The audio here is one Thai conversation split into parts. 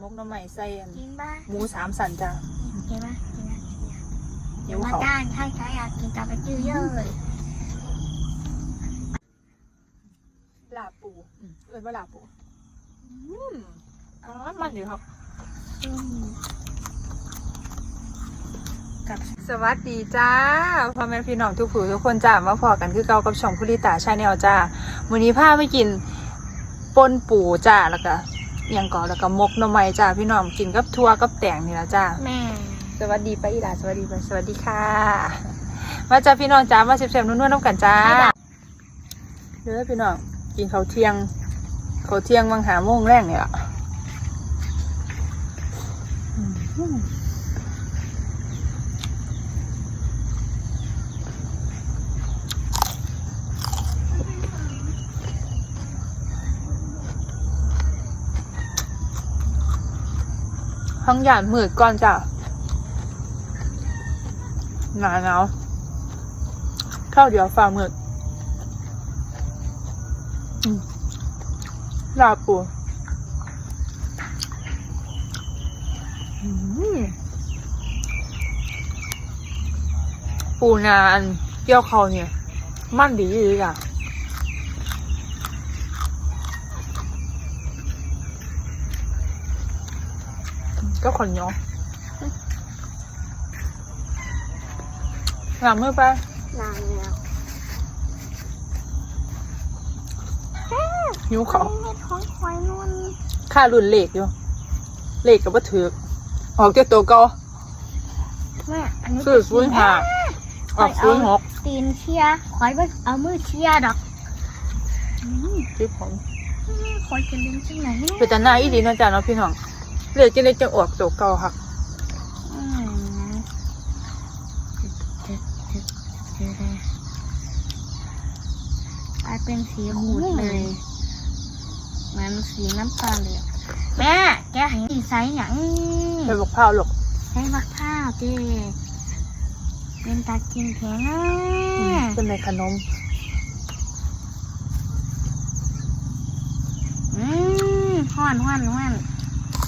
มกหน้ำใหม่ใส่อันกินบ้างหมูสามสันจ้ะกินบ้างกินบ้างเดี๋ยวมาเขาจ้างถ้าใครอยากกินตามไปซื้อเยอะเลยลาบปูอืมเอิ้นว่าลาบปูอืมอ๋อมันอยู่ครับ อืมกับสวัสดีจ้าพ่อแม่พี่น้องทุกผู้ทุกคนจ้ามาพอกันคือเก่ากับช่องคุริตาชาแนลจ้าวันนี้พาไปกินปนปูจ้าแล้วก็ อิหยังก่อนแล้วก็มกหน่อไม้จ้าพี่น้องกินกับทั่วกับแตงนี่ละจ้าแม่สวัสดีป้าอีหลาสวัสดีไปสวัสดีค่ะมาจ้าพี่น้องจ้ามาเสียบๆนุ่นๆน้ำกันจ้าเด้อพี่น้องกินข้าวเที่ยงข้าวเที่ยงวังหาโมงแรกเนี่ยล่ะ อืมห้องหยาดมืดก่อนจ้ะหนาหนาวข้าวเดียวฟ้ามืดลาปูปูนาอันเกี่ยวเขาเนี่ย มันดีเลยอะ ก็ขนยอหลังมือไปนานแล้วหิวเขาไม่ท้องควายนวลค่ารุ่นเลขอยู่เลขกับว่าถือออกจากตัวเก่าแม่อันนี้ซื้อศูนย์ห้าออกศูนย์หกตีนเชียร์คอยไปเอามือเชียร์ดอกจิ๊บผมอืมคอยจะเล่นจังไหนเนี่ยเป็นแต่หน้าอีดีเนาะจ๊ะเนาะพี่น้อง เลขจะเลขจะออกตัวเก่าค่ะกลายเป็นสีขูดเลยเหมันสีน้ำตาลเลยอะแม่แกเห็นสีไซส์หยังไปบอกพร้าหรอกใช้มะพร้าวเจ้เป็นตากินแข็งอะเป็นในขนมอืมห้อนห้อนห้อน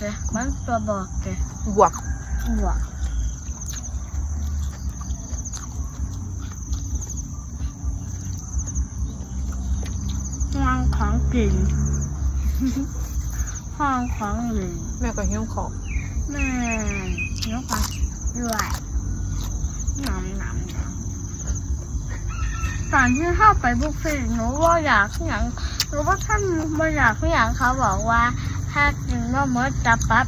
กเหาอืมไม่จัดตาวาเหาต้องเสียบต้องหิวขอแม่ไม่จัดตาวาเป็นแบบใดตัวบวกเจ้มันตัวบอกเจ้บวกหัวห้องของกินห้องของหลิงแม่ก็หิวขอแม่เนื้อปลาด้วยน้ำน้ำน้ำตอนที่เข้าไปบุฟเฟ่ต์หนูว่าอยากอย่างหนูว่าท่านไม่อยากอย่างเขาบอกว่า ถ้ากินว่าเมื่อจะปรับ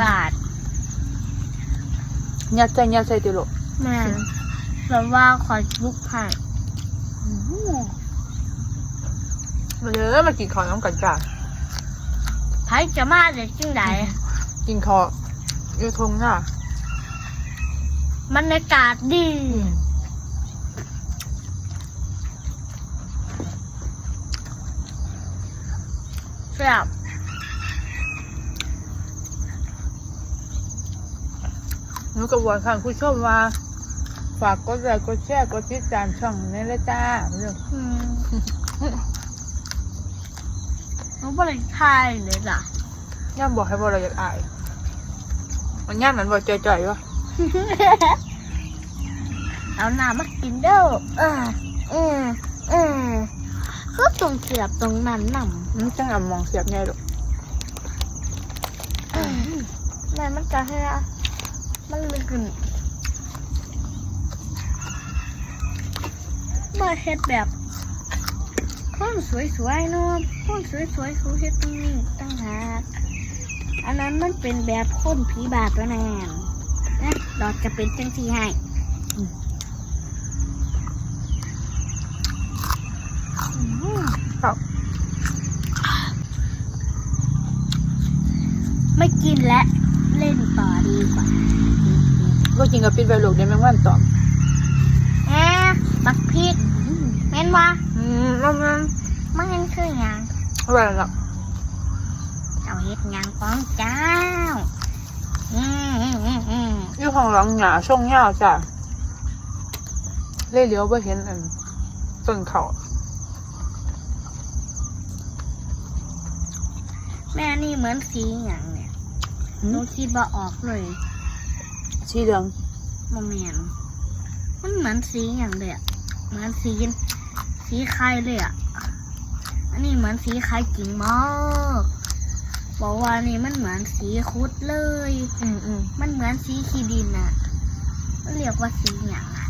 บาทยัดใจยัดใจติโลกแม่แต่ว่าขอบุกผ่านมาเยอะมากินข้าวน้ำกันจ้าไผจะมาเด็กจังไดกินข้าวอยู่ทงหน้าบรรยากาศดีแซ่บ หนูกระบวนค่ะผู้ชมว่า ฝากกดไลค์กดแชร์กดติดตามช่องนี้เลยจ้าเรื่องอืมหนูบริทายเลยล่ะย่าบอกให้บอกเราอยากอายมันย่ามนั้นบอกจ่อยๆวะเอาน้ำมากินเด้อเออเออเออคือตรงเสียบตรงนั้นน่ะมันจังอะมองเสียบไงลูกแม่มันจะให้อะ มันลึกขึ้นมาเฮ็ดแบบคนสวยๆเนาะคนสวยๆเขาเฮ็ดตรงนี้ตั้งหากอันนั้นมันเป็นแบบคนผีบาปแล้วแน่นะเราจะเป็นจังที่ให้ ครับ ไม่กินแล้ว เล่นต่อดีกว่า ก็กินกับปิดไวลูกได้แมงวันตอมแอบบักพริกแม่นวะอืมแล้วมันมันคือหยังอะไรล่ะเจ้าเฮ็ดหยังของเจ้า อืมอืมอืมอืมอยู่ข้างหลังหนาช่องยาจ้ะเล่เลี้ยวไปเห็นอันต้นเขาแม่นี่เหมือนสีหยังเนี่ยหนูคิดว่าออกเลย สีเหลืองโมเมนมันเหมือนสีอย่างเลยอะเหมือนสีสีไข่เลยอะอันนี้เหมือนสีไข่จริงมากบอกว่านี่มันเหมือนสีคุดเลย อืมอืมมันเหมือนสีขีดินอะมันเรียกว่าสีอย่างอะ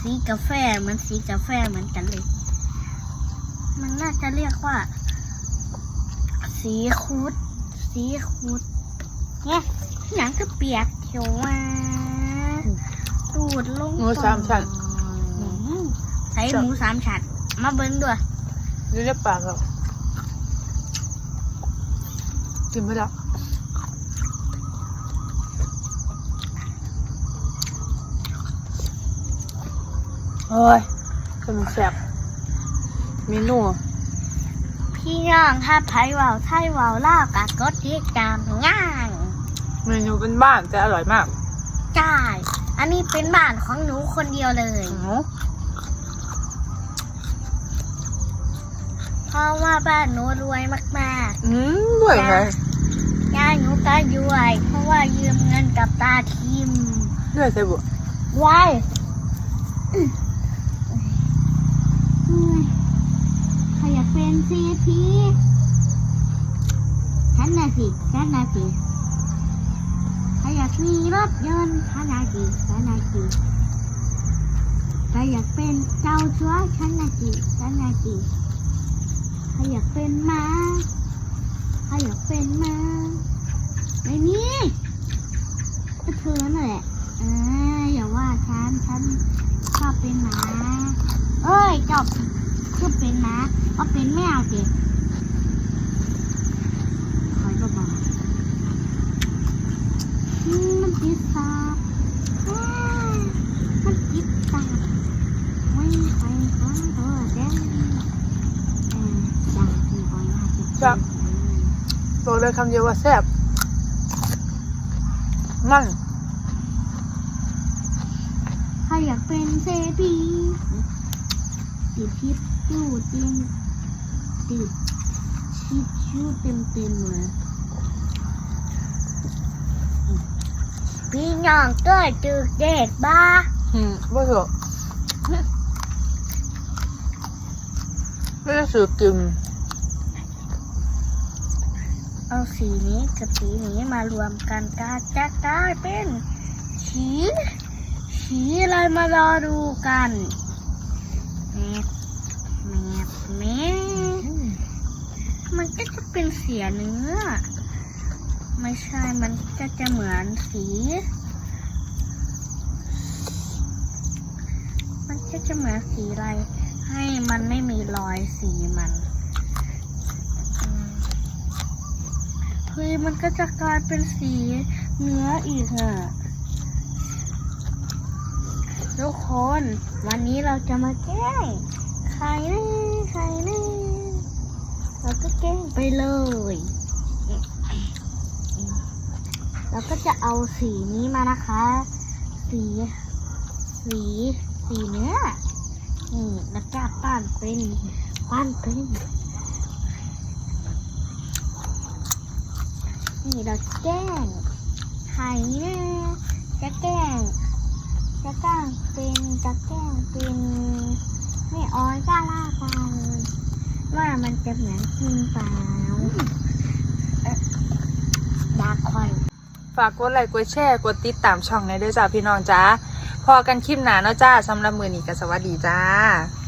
สีกาแฟเหมือนสีกาแฟเหมือนกันเลย มันน่าจะเรียกว่า สีคุด สีคุด เนี่ยหนังก็เปียกเขียวว่าตูดลงหมูสามชั้น อืมใส่หมูสามชั้นมาเบิ้งด้วยอยู่ในปากเรากินไม่ได้โอ้ยสมันแสบเมนูพี่น้องถ้าไผ่เวาวไทยเวาวล่าวกะกดติดตามง่าย เมนูเป็นบ้านแต่อร่อยมากใช่อันนี้เป็นบ้านของหนูคนเดียวเลยอืมเพราะว่าบ้านหนูรวยมากอืมด้วยไงๆยายหนูก็รวย เพราะว่ายืมเงินกับตาทิมด้วยใส่บุวายใครอยากเป็นเศรษฐีฉันน่ะสิฉันน่ะสิใคร อยากมีรถยนต์ฉันน่ะสิฉันน่ะสิใครอยากเป็นเจ้าชัวฉันน่ะสิฉันน่ะสิใครอยากเป็นม้าใครอยากเป็นม้าไม่มีก็เธอนั่นแหละเอ้ยอย่าว่าฉันฉันชอบเป็นหมาเอ้ยจบคือเป็นหมาก็เป็นแมวสิคอยเบาๆอืมมัน ติดตาเอ้ยมันติดตาไม่ไปขอโทษเด้อเออจ้าพี่บอยว่าจะเป็นบอกเลยคำเดียวว่าแซ่บมันใครอยากเป็นเศรษฐีติดชิดชู่จริงติดชิดชู่เต็มเต็มๆเลย พี่น้องก็จึกเด็กบ้าอืมว่าเถอะไม่ได้สืบกินเอาสีนี้กับสีนี้มารวมกันก็จะกลายเป็นสีสีอะไรมารอดูกันแมบแมบแมบมันก็จะเป็นเสียเนื้อ ไม่ใช่ มันก็จะเหมือนสี มันก็จะเหมือนสีอะไร ให้มันไม่มีรอยสีมันเฮ้ยมันก็จะกลายเป็นสีเนื้ออีกอะทุกคน วันนี้เราจะมาแกล้งใครนะใครนะเราก็แกล้งไปเลย เราก็จะเอาสีนี้มานะคะ สี สีสีเนื้อนี่แล้วก็ปั้นเป็นปั้นเป็นนี่เราแกล้งไข่นะจะแกล้งจะแกล้งเป็นจะแกล้งเป็นไม่อ้อยก้าล่ากันว่ามันจะเหมือนจริงเปล่าเอ๊ะดาคอยากกดไลค์กดแชร์กดติดตามช่องในด้วยจ้าพี่น้องจ้าพอกันคลิปหนาเนาะจ้าสำหรับมือนี้ก็สวัสดีจ้า